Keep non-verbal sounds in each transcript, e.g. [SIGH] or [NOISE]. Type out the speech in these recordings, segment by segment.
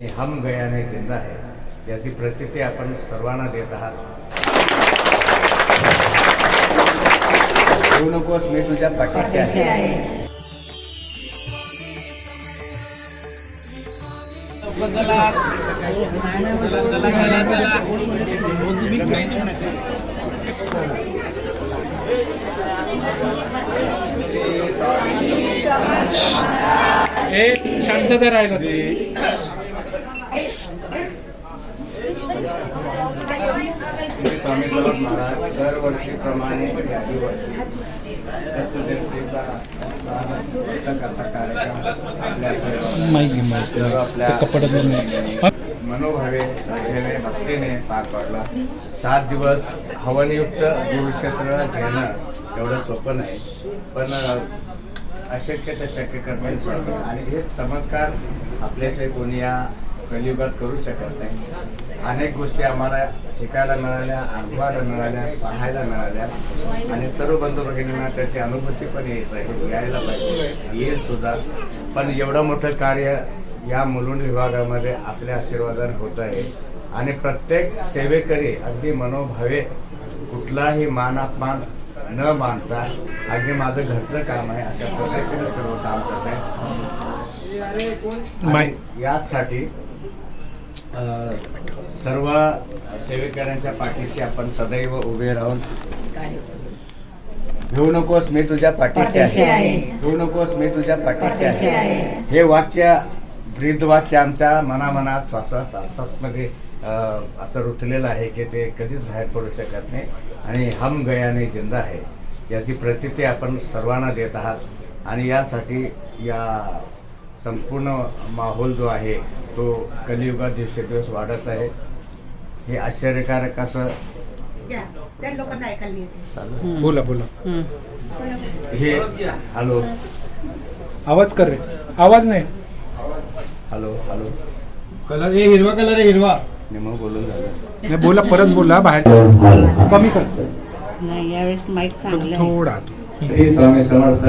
हे हम गयाने जिंदा है याची प्रचिती आपण सर्वांना देत आहात. येऊ नकोस मी तुझ्या पाठीशी आहे. हे शांतता राहिलं ते श्री स्वामी समर्थ महाराज दरवर्षीप्रमाणे याही वर्षी दत्तजयंतीचा सार्वजनिक असा कार्यक्रम आपल्या. सर्व. मनोभावे श्रद्धेने भक्तीने पार पडला सात दिवस हवनयुक्त गुरुक्षेत्र घेणं एवढं सोपं नाही पण अशक्य ते शक्य करणे आणि हे चमत्कार आपल्याशिवाय कोणी या कलियुगात करू शकत नाही अनेक गोष्टी आम्हाला शिकायला मिळाल्या अनुभवायला मिळाल्या पाहायला मिळाल्या. आणि सर्व बंधू भगिनींना त्याची अनुभूती पण येत आहे यायला पाहिजे. येईल सुद्धा. पण एवढं मोठं कार्य या मुलुंड विभागामध्ये आपल्या आशीर्वादाने होत आहे. आणि प्रत्येक सेवेकरी अगदी मनोभावे कुठलाही मान अपमान न मानता अगदी माझं घरचं काम आहे अशा पद्धतीने सर्व काम करत आहे. यासाठी सर्व सेवेकऱ्यांच्या पाठीशी आपण सदैव उभे राहून घेऊ नकोस मी तुझ्या पाठीशी आहे. घेऊ नकोस मी तुझ्या पाठीशी आहे. हे वाक्य ब्रीद वाक्य आमच्या मनामनात श्वासाश्वासामध्ये असं रुतलेलं आहे की ते कधीच बाहेर पडू शकत नाही आणि हम गयाने जिंदा आहे याची प्रचिती आपण सर्वांना देत आहात आणि यासाठी या संपूर्ण माहोल जो आहे तो कलियुगात दिवसेदिवस वाढत आहे. हे आश्चर्यकारक असं बोला बोला. हे हॅलो. आवाज कर रे. आवाज नाही. Hello hello. कलर हे हिरवा कलर आहे हिरवा. निम बोलून झालं. नाही बोला परत बोला बाहेर. कमी कर. नाही यावेळेस माईक चांगलं आहे. थोडा श्री स्वामी समर्थ.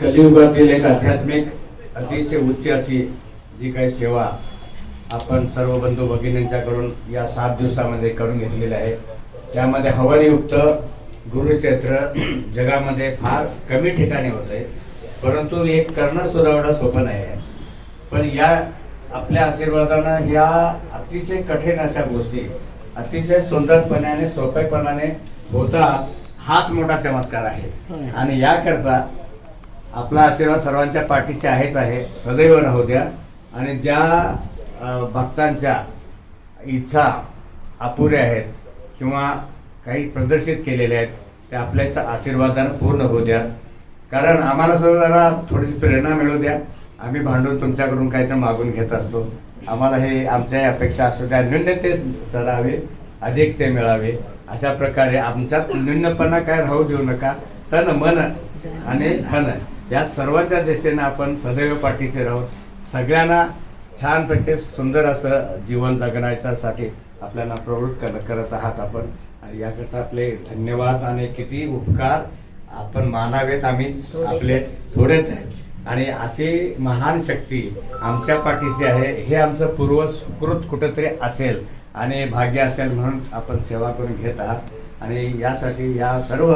कलियुगातील एक आध्यात्मिक अतिशय उच्च अशी जी काही सेवा आपण सर्व बंधू भगिनींच्याकडून या सात दिवसामध्ये करून घेतलेली आहे. त्यामध्ये हवनयुक्त गुरुचैत्र जगामध्ये फार कमी ठिकाणी होत आहे परंतु हे करणं सुद्धा सोपं नाही आहे. पण या आपल्या आशीर्वादानं ह्या अतिशय कठीण अशा गोष्टी अतिशय सुंदरपणे आणि सोपेपणाने होतात हाच मोठा चमत्कार आहे. आणि याकरता आपला आशीर्वाद सर्वांच्या पाठीशी आहेच आहे. सदैव राहू द्या. आणि ज्या भक्तांच्या इच्छा अपुऱ्या आहेत किंवा काही प्रदर्शित केलेल्या आहेत त्या आपल्याच्या आशीर्वादानं पूर्ण होऊ द्या. कारण आम्हाला सुद्धा जरा थोडीशी प्रेरणा मिळू द्या. आम्ही भांडून तुमच्याकडून काहीतरी मागून घेत असतो. आम्हाला हे आमच्या अपेक्षा असू त्या न्यूनते सरावे अधिक ते मिळावे. अशा प्रकारे आमच्यात न्यूनपणा काय राहू देऊ नका. तन मन आणि धन. या सर्वांच्या दृष्टीने आपण सदैव पाठीशी राहू सगळ्यांना छानपैकी सुंदर असं जीवन जगण्याच्यासाठी आपल्याला प्रवृत्त कर- करत आहात आपण. याकरता आपले धन्यवाद आणि किती उपकार आपण मानावेत आम्ही. आपले थोडेच आहेत. आणि अशी महान शक्ती आमच्या पाठीशी आहे. हे आमचं पूर्व सुकृत कुठंतरी असेल आणि भाग्य असेल म्हणून आपण सेवा करून घेत आहात. आणि यासाठी या सर्व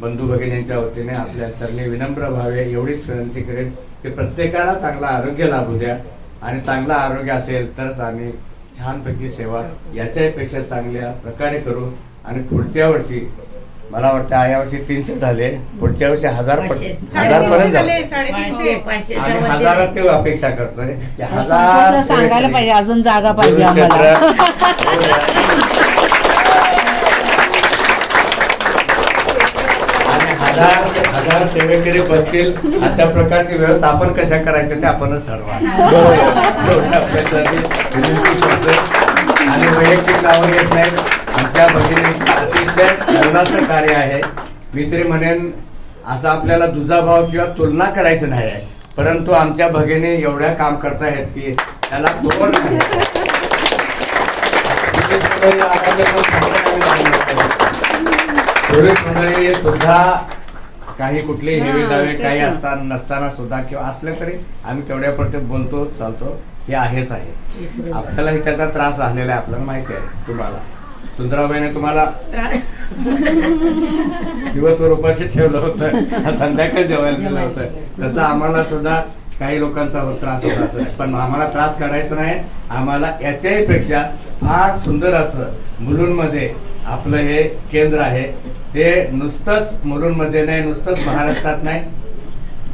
बंधू भगिनींच्या वतीने आपल्या चरणी विनम्र व्हावे एवढीच विनंती करेन की प्रत्येकाला चांगलं आरोग्य लाभू द्या. आणि चांगलं आरोग्य असेल तरच आम्ही छानपैकी सेवा याच्यापेक्षा चांगल्या प्रकारे करू. आणि पुढच्या वर्षी मला वाटतं या वर्षी तीनशे झाले. पुढच्या वर्षी हजार. हजार पर्यंत. झाले. आम्ही पाचशे हजाराची अपेक्षा करतोय. संपूर्ण सांगायला पाहिजे अजून जागा पाहिजे [LAUGHS] हजार हजार सेवेकरी बसतील अशा प्रकारची व्यवस्था आपण कशा करायच्या ते आपणच ठरवा. आणि वैयक्तिक नावं येत नाहीत आमच्या भगिनीचं अतिशय जीवनाचं कार्य आहे. मी तरी म्हणेन असं आपल्याला दुजाभाव किंवा तुलना करायचं नाही आहे. परंतु आमच्या भगिनी एवढ्या काम करत आहेत की त्याला दोन पोलीस मंडळी सुद्धा काही कुठले हा, हेवे दावे काही. असताना नसताना सुद्धा किंवा असले तरी आम्ही तेवढ्यापुरते बोलतो चालतो. हे आहेच आहे. आपल्यालाही त्याचा त्रास झालेला आहे आपल्याला माहिती आहे तुम्हाला. सुंदराबाईने तुम्हाला दिवसभर उपाशी ठेवलं होतं. संध्याकाळी जेवायला दिलं होतं. तसं आम्हाला सुद्धा काही लोकांचा हो- त्रास होत असं. पण आम्हाला त्रास करायचा नाही. आम्हाला याच्याही पेक्षा फार सुंदर असं मुलुंडमध्ये आपलं हे केंद्र आहे. ते नुसतंच मुलुंडमध्ये नाही नुसतंच महाराष्ट्रात नाही.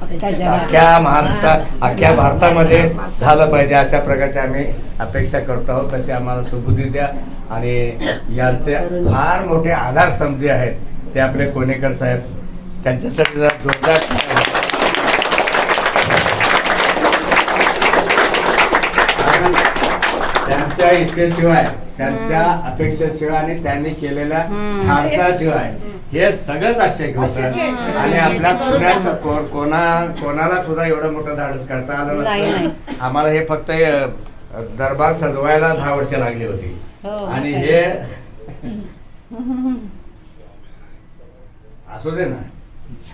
अख्ख्या महाराष्ट्रात अख्ख्या भारतामध्ये झालं पाहिजे अशा प्रकारची आम्ही अपेक्षा करतो आहोत. तसे आम्हाला सुबुद्धी द्या. आणि यांचे फार मोठे आधार समजे आहेत. ते आपले कोणेकर साहेब त्यांच्यासाठी जोरदार कारण त्यांच्या इच्छेशिवाय त्यांच्या अपेक्षेशिवाय आणि त्यांनी केलेल्या. धाडसाशिवाय हे सगळंच अशक्य होतं. आणि आपल्या को- कोणा कोणाला सुद्धा एवढं मोठं धाडस करता आलं नाही, नसतं आम्हाला हे फक्त दरबार सजवायला दहा वर्ष लागली होती. हो. आणि हे असू दे ना.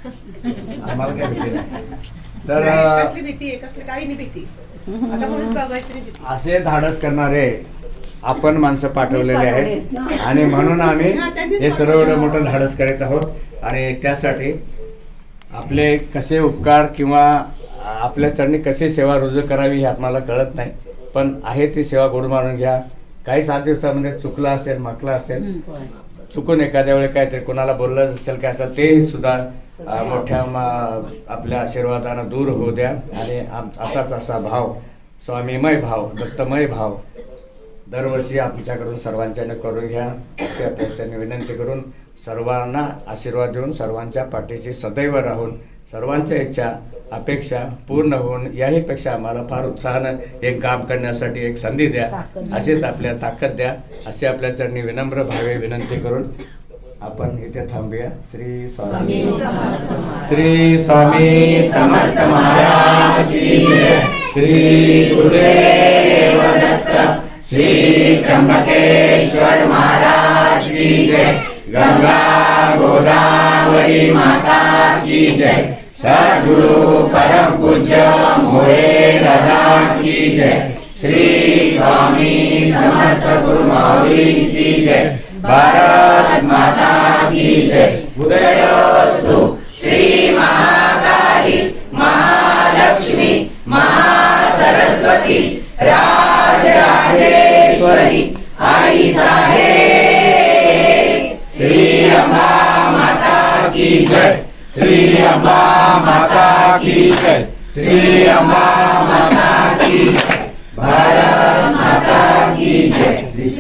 [LAUGHS] आम्हाला काय भीती नाही. तर नाही, अ, कसली भीती आहे कसली काही नाही भीती. आता पोलीस बघायची नाही भीती. असे धाडस करणारे आपण माणसं पाठवलेले आहेत. आणि म्हणून आम्ही हा, सर्व एवढं मोठं धाडस करीत आहोत. आणि त्यासाठी आपले कसे उपकार किंवा आपल्या चरणी कशी सेवा रुजू करावी हे आपल्याला कळत नाही. पण आहे ती सेवा गोड मानून घ्या. काही सात दिवसामध्ये चुकलं असेल म्हटलं असेल चुकून एखाद्या वेळी काहीतरी कोणाला बोललं असेल काय असेल ते सुद्धा मोठ्या आपल्या आशीर्वादानं दूर होऊ द्या. आणि आम- असाच असा भाव स्वामीमय भाव दत्तमय भाव दरवर्षी आमच्याकडून सर्वांच्याने करून घ्या. अशी विनंती करून सर्वांना आशीर्वाद देऊन सर्वांच्या पाठीशी सदैव राहून सर्वांच्या इच्छा अपेक्षा पूर्ण होऊन याही पेक्षा आम्हाला फार उत्साहानं एक काम करण्यासाठी एक संधी द्या. अशीच आपल्या ताकद द्या. अशी आपल्या चरणी विनम्र भावे विनंती करून आपण इथे थांबूया. श्री स्वामी श्री स्वामी समर्थ महाराज. श्री गुरुदेव दत्त. श्री त्र्यंबकेश्वर महाराज की जय. गंगा माता की जय। सद्गुरु परम पूज्य मोरे दादा की जय। श्री स्वामी समर्थ गुरु माऊली की जय। भारत माता की जय। उदयोस्तु श्री महाकाली महालक्ष्मी महासरस्वती राजराजेश्वरी आई साहेब जय. श्री अंबा माता की जय. श्री अंबा माता की जय. भारत माता की जय. श्री